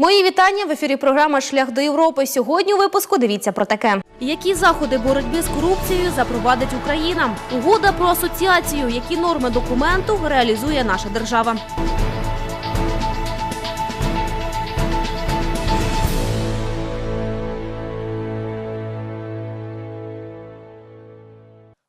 Мої вітання в ефірі. Програма Шлях до Європи. Сьогодні у випуску дивіться про таке: які заходи боротьби з корупцією запровадить Україна? Угода про асоціацію. Які норми документу реалізує наша держава?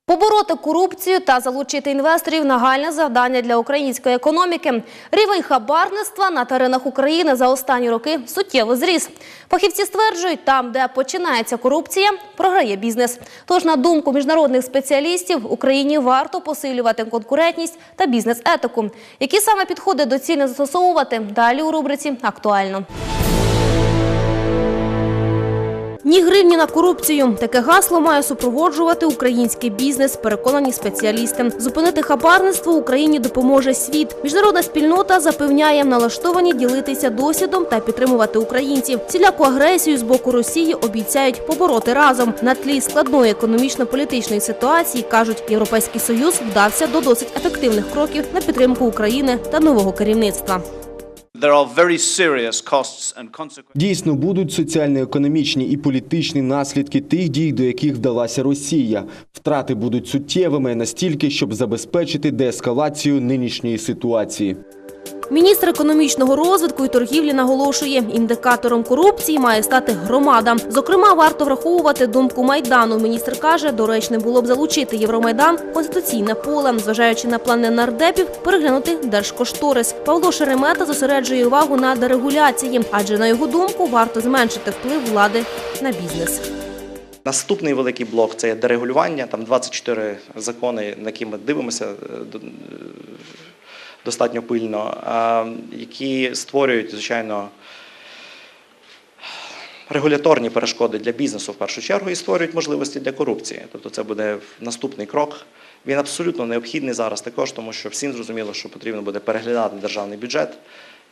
Побороти корупцію та залучити інвесторів нагальне завдання для української економіки. Рівень хабарництва на теренах України за останні роки суттєво зріс. Фахівці стверджують, там, де починається корупція, програє бізнес. Тож, на думку міжнародних спеціалістів, Україні варто посилювати конкурентність та бізнес-етику. Які саме підходи доцільно застосовувати? Далі у рубриці актуально. Ні гривні на корупцію. Таке гасло має супроводжувати український бізнес, переконані спеціалісти. Зупинити хабарництво Україні допоможе світ. Міжнародна спільнота запевняє, налаштовані ділитися досвідом та підтримувати українців. Ціляку агресію з боку Росії обіцяють побороти разом. На тлі складної економічно-політичної ситуації кажуть, європейський союз вдався до досить ефективних кроків на підтримку України та нового керівництва. Дійсно, будуть соціально-економічні і політичні наслідки тих дій, до яких вдалася Росія. Втрати будуть суттєвими настільки, щоб забезпечити деескалацію нинішньої ситуації. Міністр економічного розвитку і торгівлі наголошує, індикатором корупції має стати громада. Зокрема, варто враховувати думку майдану. Міністр каже, доречним було б залучити Євромайдан в конституційне поле, зважаючи на плани нардепів, переглянути держкошторис. Павло Шеремета зосереджує увагу на дерегуляції, адже на його думку варто зменшити вплив влади на бізнес. Наступний великий блок це дерегулювання. Там 24 закони, на які ми дивимося е, е, достатньо пильно, які створюють, звичайно, регуляторні перешкоди для бізнесу в першу чергу і створюють можливості для корупції. Тобто це буде наступний крок. Він абсолютно необхідний зараз також, тому що всім зрозуміло, що потрібно буде переглядати державний бюджет.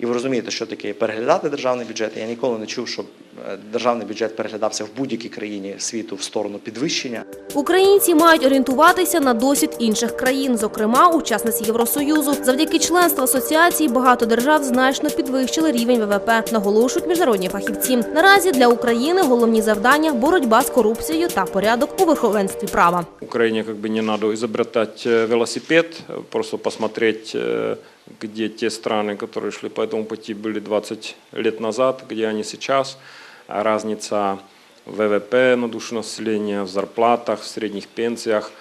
І ви розумієте, що таке переглядати державний бюджет. Я ніколи не чув, щоб е, державний бюджет переглядався в будь-якій країні світу в сторону підвищення. Українці мають орієнтуватися на досвід інших країн, зокрема учасниць Євросоюзу. Завдяки членству асоціації багато держав значно підвищили рівень ВВП, наголошують міжнародні фахівці. Наразі для України головні завдання боротьба з корупцією та порядок у верховенстві права. Украине как бы не надо изобретать э, велосипед, э, просто посмотреть, э, где те страны, которые шли по этому пути, были 20 лет назад, где они сейчас. А Разница ВВП на душу населения, в зарплатах, в средних пенсиях.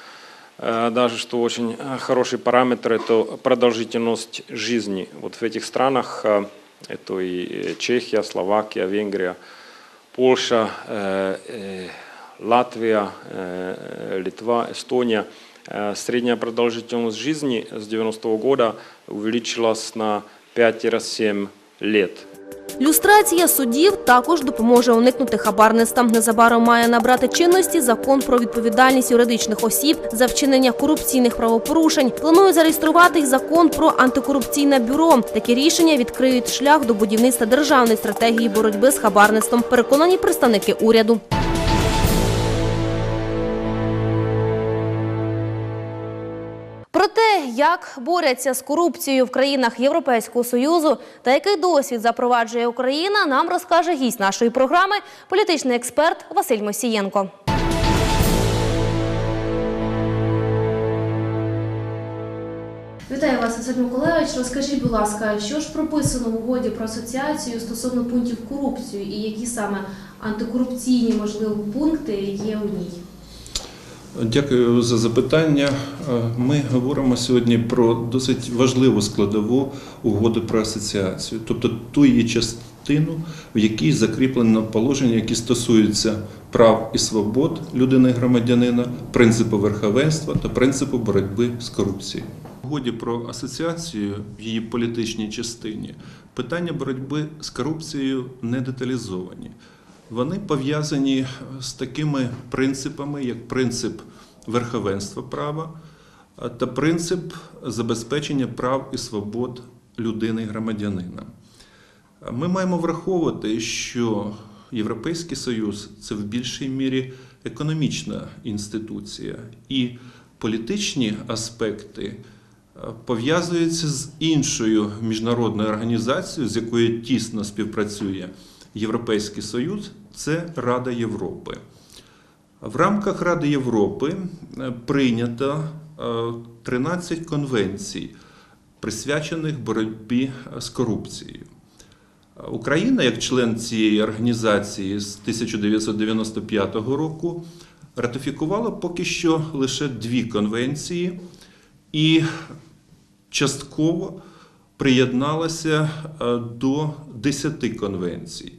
Э, Даже что очень э, хороший параметр – это продолжительность жизни. Вот в этих странах, э, это и Чехия, Словакия, Венгрия, Польша, Латвия, Литва, Эстония. Э, Средняя продолжительность жизни с 90 -го года увеличилась на 5-7 лет. Люстрація суддів також допоможе уникнути хабарництва. Незабаром має набрати чинності закон про відповідальність юридичних осіб за вчинення корупційних правопорушень. Планує зареєструвати й закон про антикорупційне бюро. Такі рішення відкриють шлях до будівництва державної стратегії боротьби з хабарництвом. Переконані представники уряду. Про те, як борються з корупцією в країнах Європейського союзу та який досвід запроваджує Україна, нам розкаже гість нашої програми, політичний експерт Василь Мосієнко. Вітаю вас, Василь Миколаївич. Розкажіть, будь ласка, що ж прописано в угоді про асоціацію стосовно пунктів корупції і які саме антикорупційні можливо пункти є у ній? Дякую за запитання. Е, Ми говоримо сьогодні про досить важливу складову угоди про асоціацію, тобто ту її частину, в якій закріплено положення, які стосуються прав і свобод людини і громадянина, принципу верховенства та принципу боротьби з корупцією. В угоді про асоціацію в її політичній частині питання боротьби з корупцією не деталізовані. Вони пов'язані з такими принципами, як принцип верховенства права та принцип забезпечення прав і свобод людини і громадянина. Ми маємо враховувати, що Європейський Союз це в більшій мірі економічна інституція, і політичні аспекти пов'язується з іншою міжнародною організацією, з якою тісно співпрацює Європейський Союз, це Рада Європи. В рамках Ради Європи е, прийнято е, 13 конвенцій, присвячених боротьбі з корупцією. Україна, як член цієї організації з 1995 року, ратифікувала поки що лише дві конвенції і частково приєдналася е, до 10 конвенцій.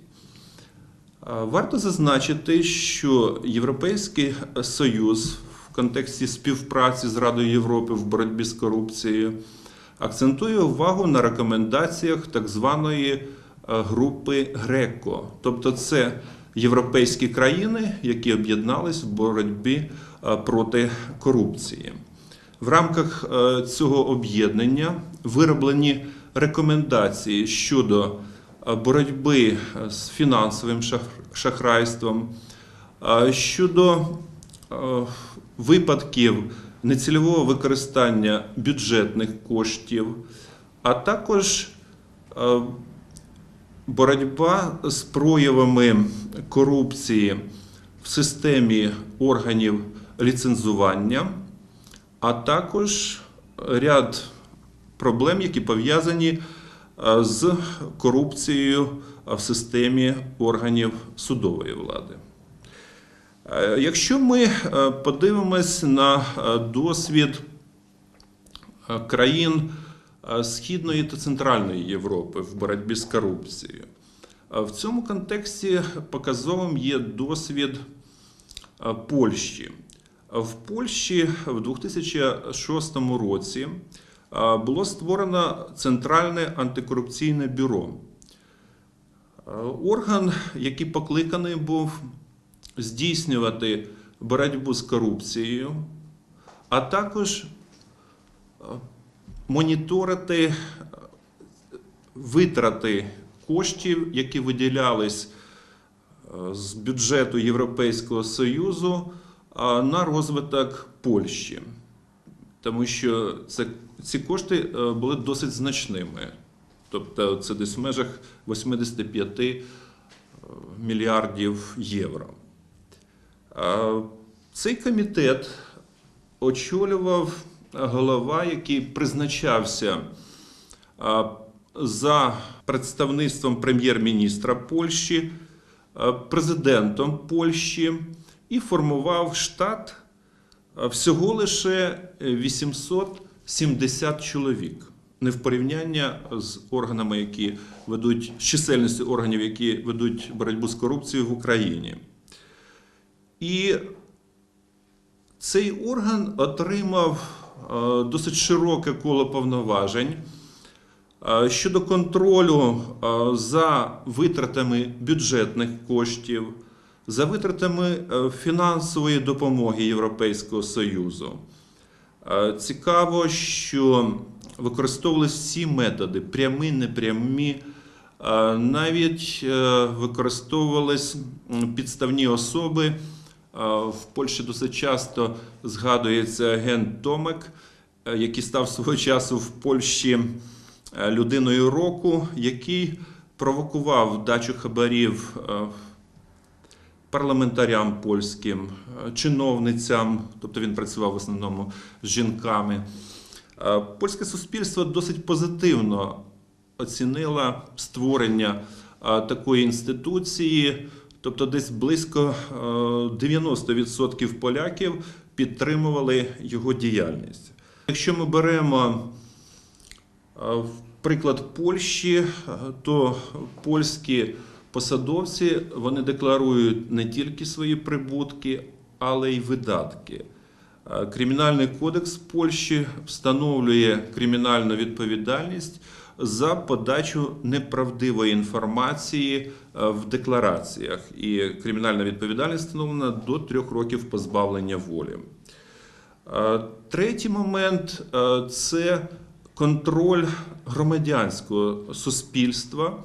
Е, Варто зазначити, що Європейський Союз в контексті співпраці з Радою Європи в боротьбі з корупцією акцентує увагу на рекомендаціях так званої е, групи ГРЕКО, тобто це європейські країни, які об'єднались в боротьбі е, проти корупції. В рамках цього об'єднання вироблені рекомендації щодо боротьби з фінансовим шахрайством, е, щодо е, випадків нецільового використання бюджетних коштів, а також е, боротьба з проявами корупції в системі органів ліцензування, а також ряд проблем, які пов'язані е, з корупцією в системі органів судової влади. Е, Якщо ми е, подивимось на е, досвід е, країн е, Східної та Центральної Європи в боротьбі з корупцією, е, в цьому контексті показовим є досвід е, Польщі. В Польщі в 2006 році е, було створено Центральне антикорупційне бюро. Орган, який покликаний був здійснювати боротьбу з корупцією, а також моніторити витрати коштів, які виділялись з бюджету Європейського Союзу на розвиток Польщі. Тому що це, ці кошти е, були досить значними. Тобто це десь в межах 85 е, мільярдів євро. Цей комітет очолював голова, який призначався е, за представництвом прем'єр-міністра Польщі, президентом Польщі і формував штат всього лише 870 чоловік. Не в порівняння з органами, які ведуть з чисельністю органів, які ведуть боротьбу з корупцією в Україні. І цей орган отримав е, досить широке коло повноважень е, щодо контролю е, за витратами бюджетних коштів, за витратами фінансової допомоги Європейського Союзу. Е, Цікаво, що використовувалися всі методи прямі, непрямі. Е, Навіть е, використовувались підставні особи. В Польщі досить часто згадується агент Томек, який став свого часу в Польщі людиною року, який провокував дачу хабарів парламентарям польським, е, чиновницям, тобто він працював в основному з жінками. Е, Польське суспільство досить позитивно оцінило створення е, такої інституції, тобто десь близько е, 90% поляків підтримували його діяльність. Якщо ми беремо приклад Польщі, то польські посадовці вони декларують не тільки свої прибутки, але й видатки. Е, Кримінальний кодекс Польщі встановлює кримінальну відповідальність за подачу неправдивої інформації е, в деклараціях. І кримінальна відповідальність встановлена до трьох років позбавлення волі. Е, Третій момент це контроль громадянського суспільства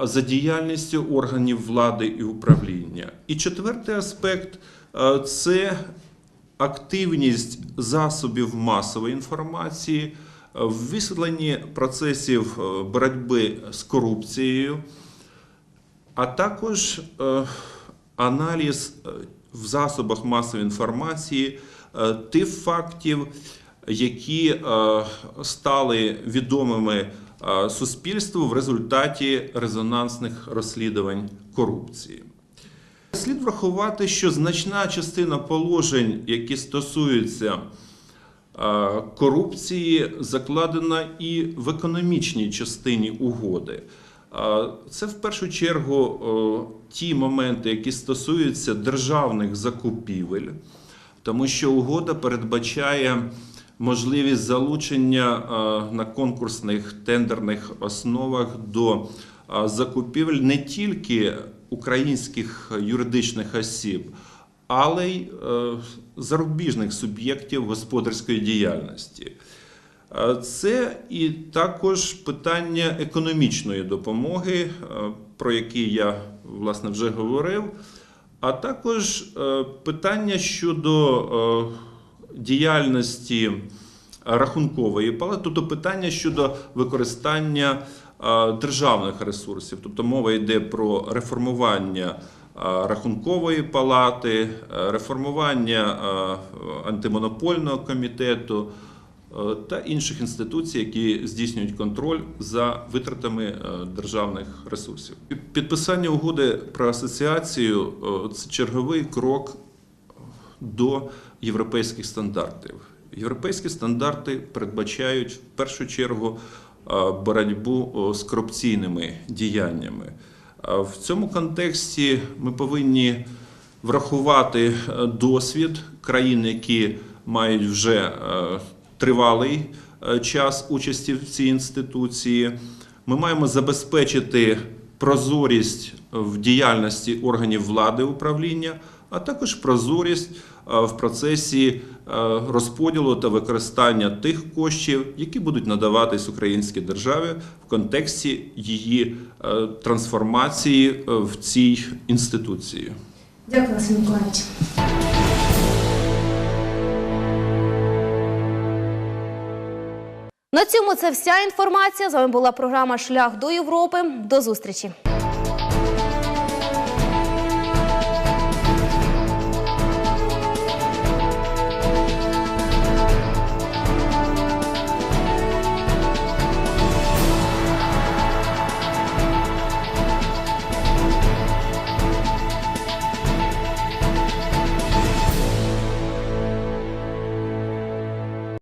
за діяльністю органів влади і управління. І четвертий аспект е, це активність засобів масової інформації е, в висвітленні процесів е, боротьби з корупцією, а також аналіз в засобах масової інформації тих фактів, які стали відомими суспільству в результаті резонансних розслідувань корупції. Слід врахувати, що значна частина положень, які стосуються е, корупції, закладена і в економічній частині угоди. Е, Це в першу чергу е, ті моменти, які стосуються державних закупівель, тому що угода передбачає можливість залучення е, на конкурсних тендерних основах до е, закупівель не тільки українських юридичних осіб, але й е, зарубіжних суб'єктів господарської діяльності. Це і також питання економічної допомоги, про які я власне вже говорив, а також питання щодо діяльності рахункової палати, тобто питання щодо використання е, державних ресурсів. Тобто мова йде про реформування е, рахункової палати, е, реформування е, антимонопольного комітету е, та інших інституцій, які здійснюють контроль за витратами е, державних ресурсів. Підписання угоди про асоціацію е, це черговий крок до європейських стандартів. Європейські стандарти передбачають в першу чергу боротьбу з корупційними діяннями. В цьому контексті ми повинні врахувати е, досвід країн, які мають вже е, тривалий е, час участі в цій інституції. Ми маємо забезпечити прозорість в діяльності органів влади управління, а також прозорість е, в процесі е, розподілу та використання тих коштів, які будуть надаватись українській державі в контексті її е, трансформації в цій інституції. Дякую, Василь Миколаївич. На цьому це вся інформація. З вами була програма Шлях до Європи. До зустрічі.